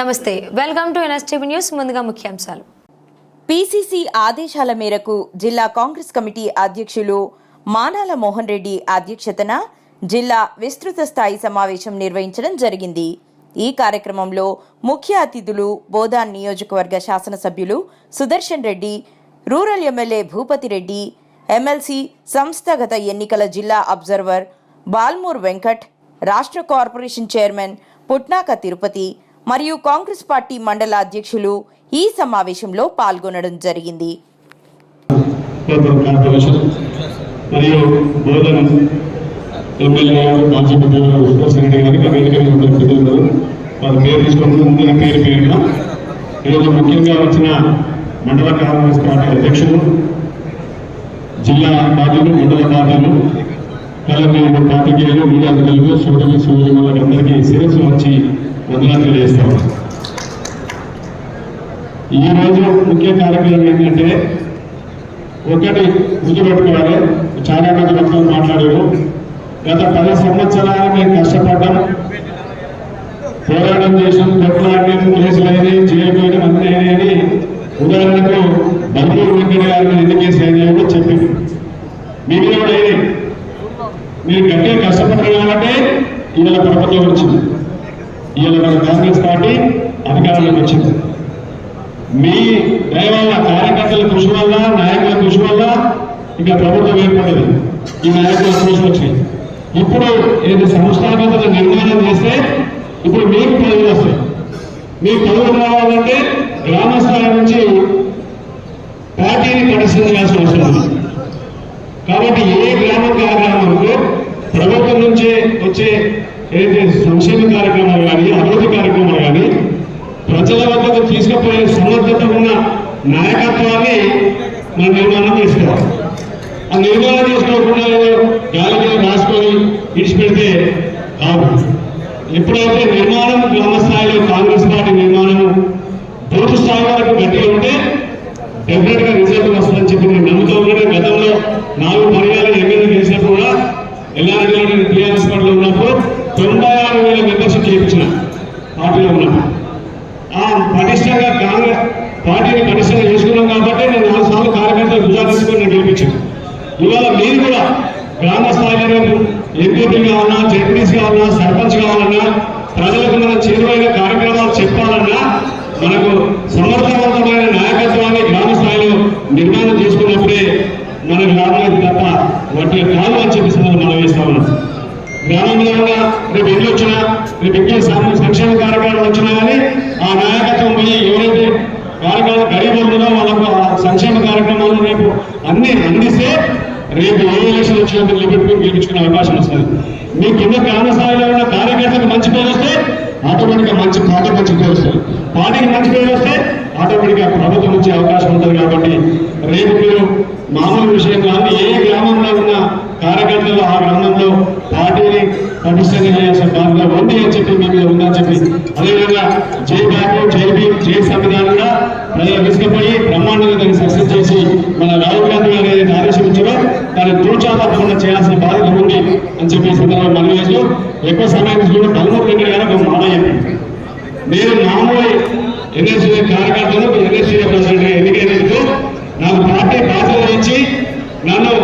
నమస్తే welcome to NSTV news ముందుగా ముఖ్యాంశాలు. పీసీసీ ఆదేశాల మేరకు జిల్లా కాంగ్రెస్ కమిటీ అధ్యక్షులు మానాల మోహన్ రెడ్డి అధ్యక్షతన జిల్లా విస్తృత స్థాయి సమావేశం నిర్వహించడం జరిగింది. ఈ కార్యక్రమంలో ముఖ్య అతిథులు బోధాన్ నియోజకవర్గ శాసనసభ్యులు Sudarshan Reddy rural MLA Bhupathi Reddy MLC సంస్థాగత ఎన్నికల జిల్లా అబ్జర్వర్ బాల్మూర్ వెంకట్ రాష్ట్ర కార్పొరేషన్ చైర్మన్ పుట్నాక తిరుపతి మరియు కాంగ్రెస్ పార్టీ మండల అధ్యక్షులు ఈ సమావేశంలో పాల్గొనడం జరిగింది. మరియు ఎమ్మెల్యే మాజీ పెద్దలు గారికి వేదిక మీద పెద్దలు వారి పేరు పేరు పేరున ఈరోజు ముఖ్యంగా వచ్చిన మండల కాంగ్రెస్ పార్టీ అధ్యక్షులు జిల్లా పార్టీలు మండల పార్టీలు కలెక్టర్ పార్టీకేయులు మీడియా అధికారులు సోదరులు సోదరి అందరికీ శిరస్సు వచ్చి వందనాలు తెలియజేస్తాం ఈరోజు ముఖ్య కార్యక్రమం ఏంటంటే ఒకటి గుర్తుపెట్టుకోవాలి. చాలా మంది భక్తులు మాట్లాడారు. గత పది సంవత్సరాలు మేము కష్టపడ్డాం పోరాటం చేసాం కొట్లాడినాం కేసులు అయినాయి జైలు పోయినాం అన్నీ అయినాయని ఉదాహరణకు బల్బూరు వెంకట గారి మీద ఎన్ని కేసులు అయినాయో కూడా చెప్పింది. మీ మీద కూడా అయినాయి మీరు గట్టిగా కష్టపడ్డారు కాబట్టి ఇవాళ ప్రభుత్వం వచ్చింది. ఈయన మన కాంగ్రెస్ పార్టీ అధికారంలోకి వచ్చింది. మీ దయ వల్ల కార్యకర్తల కృషి వల్ల నాయకుల కృషి వల్ల ఇంకా ప్రభుత్వం ఏర్పడింది ఈ నాయకుల కృషి వచ్చింది ఇప్పుడు ఏది సంస్థాగత నిర్మాణం చేస్తే ఇప్పుడు మీకు పదవులు వస్తాయి. మీకు పదవులు రావాలంటే గ్రామ స్థాయి నుంచి పార్టీని పటిష్టం చేయాల్సిన అవసరం ఉంది. కాబట్టి ఏ గ్రామం ఆ గ్రామంలో ప్రభుత్వం నుంచే వచ్చే ఏదైతే సంక్షేమ కార్యక్రమాలు కానీ అభివృద్ధి కార్యక్రమాలు కానీ ప్రజల వద్దకు తీసుకుపోయే సమర్థత ఉన్న నాయకత్వాన్ని మనం నిర్మాణం చేసుకోవాలి ఆ నిర్మాణం చేసుకోకుండా ఏదో రాసుకొని ఇడిచిపెడితే కాదు. ఎప్పుడైతే నిర్మాణం గ్రామ స్థాయిలో కాంగ్రెస్ పార్టీ నిర్మాణం బూత్ స్థాయి వరకు గట్టిగా ఉంటే డెఫినెట్గా రిజల్ట్ వస్తుందని చెప్పి నేను నమ్ముతూ ఉన్నాను. గతంలో నాలుగు పని ఎమ్మెల్యే చేసినప్పుడు కూడా ఎల్లారెడ్డి నేను టీఆర్ఎస్ పార్టీలో ఉన్నప్పుడు తొంభై ఆరు వేల మెంబర్షిప్ చేయించిన పార్టీలో ఉన్నప్పుడు ఆ పటిష్టంగా కాంగ్రెస్ పార్టీని పటిష్టంగా చేసుకున్నాం కాబట్టి నేను నాలుగు సార్లు కార్యకర్తలు గుజా తీసుకొని నేను గెలిపించాను ఇవాళ మీరు కూడా గ్రామ స్థాయిలో రేపు ఎంపీపీ కావాలన్నా జడ్పీస్ కావాలన్నా సర్పంచ్ కావాలన్నా ప్రజలకు మనం చేరువైన కార్యక్రమాలు చెప్పాలన్నా మనకు సమర్థవంతమైన నాయకత్వాన్ని గ్రామ స్థాయిలో నిర్మాణం చేసుకున్నప్పుడే మన గ్రామానికి తప్ప వాటి కాదు అని చెప్పి మనం మనం గ్రామంలో ఉన్న రేపు ఎన్ని వచ్చినా రేపు ఎన్ని సంక్షేమ కార్యక్రమాలు వచ్చినా కానీ ఆ నాయకత్వం పోయి ఎవరైతే కార్యక్రమాలు గరీబ్ ఉంటుందో వాళ్ళకు ఆ సంక్షేమ కార్యక్రమాలు రేపు అన్ని అందిస్తే రేపు ఏ ఎలక్షన్ వచ్చినప్పుడు లిమిట్ మీరు అవకాశం వస్తుంది. మీ కింద గ్రామ స్థాయిలో ఉన్న కార్యకర్తకు మంచి పేరు వస్తే ఆటోమేటిక్గా మంచి పార్టీ మంచి పేరు వస్తుంది. పార్టీకి మంచి పేరు వస్తే ఆటోమేటిక్గా ప్రభుత్వం వచ్చే అవకాశం ఉంటుంది కాబట్టి రేపు మీరు మామూలు విషయం కాదు ఏ గ్రామంలో ఉన్న కార్యకర్తలు ఆ గ్రామంలో పార్టీని పటిష్టంగా చేయాల్సిన బాధ్యత ఉంది అని చెప్పి మీ మీద ఉందని చెప్పి అదేవిధంగా జై బాబు జై భీమ్ జై సంవిధానం కూడా ప్రజలు తీసుకుపోయి బ్రహ్మాండంగా దాన్ని సక్సెస్ చేసి మన రాహుల్ గాంధీ గారు ఏదైతే ఆదేశం ఇచ్చారో దాన్ని తూచా తప్పకుండా చేయాల్సిన బాధ్యత ఉంది అని చెప్పి సందర్భంగా మనం చేస్తూ ఎక్కువ సమయం కూడా పలువురు వెంకట గారు ఒక మాట చెప్పింది నేను మామూలు ఎన్ఎస్సీ కార్యకర్తలు ఎన్ఎస్సీ ప్రెసిడెంట్ ఎన్నికైనందుకు నాకు పార్టీ బాధ్యత ఇచ్చి నన్ను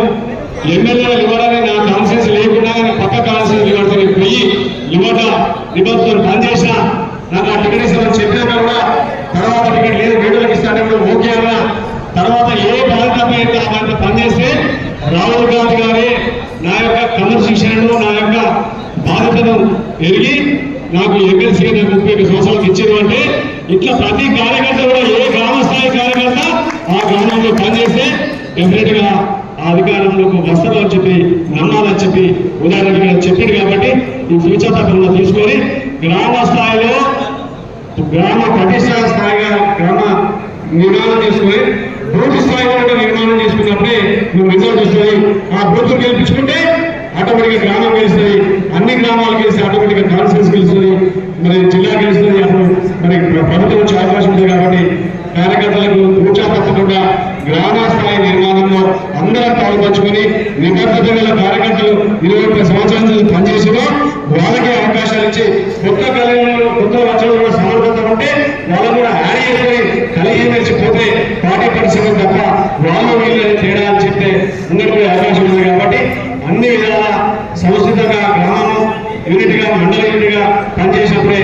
ఎమ్మెల్యేలు ఇవ్వడానికి నా కాన్సెన్స్ లేకుండా పక్క కాన్సెన్స్ ఇవ్వడానికి పోయి యువత నిబంధనలు పనిచేసిన నాకు ఆ టికెట్ ఇస్తామని చెప్పినాక కూడా తర్వాత టికెట్ లేదు వీడియోకి ఇస్తానే కూడా ఓకే అన్న. తర్వాత ఏ బాధ్యత అయితే ఆ బాధ్యత పనిచేస్తే రాహుల్ గాంధీ గారి నా యొక్క క్రమశిక్షణను నా యొక్క బాధ్యతను ఎరిగి నాకు ఎమ్మెల్సీ నాకు ముప్పై ఐదు సంవత్సరాలకు ఇచ్చారు అంటే ఇట్లా ప్రతి కార్యకర్త కూడా ఏ గ్రామ స్థాయి కార్యకర్త ఆ గ్రామంలో పనిచేస్తే డెఫినెట్గా ఆ అధికారంలోకి వస్తామని చెప్పి నమ్మాలని చెప్పి ఉదాహరణకి చెప్పాడు కాబట్టి ఈ ఫ్యూచర్ తప్పకుండా తీసుకొని గ్రామ స్థాయిలో గ్రామ ప్రతిష్ట స్థాయిగా గ్రామ నిర్మాణం చేసుకొని బూత్ స్థాయిలో నిర్మాణం చేసుకున్నప్పుడే నువ్వు రిజల్ట్ వస్తుంది. ఆ బూత్ గెలిపించుకుంటే ఆటోమేటిక్గా గ్రామం గెలుస్తుంది. అన్ని గ్రామాలు గెలిస్తే కాన్ఫరెన్స్ గెలుస్తుంది మరి జిల్లా గెలుస్తుంది అప్పుడు మరి ప్రభుత్వం వచ్చే అవకాశం ఉంది కాబట్టి కార్యకర్తలకు కూర్చా తప్పకుండా గ్రామ స్థాయి నిర్మాణంలో అందరం పాల్పంచుకొని నిబద్ధత గల కార్యకర్తలు ఇరవై ఒక్క సంవత్సరాల నుంచి పనిచేసినా వాళ్ళకే అవకాశాలు ఇచ్చి కొత్త మండల పనిచేసినప్పుడే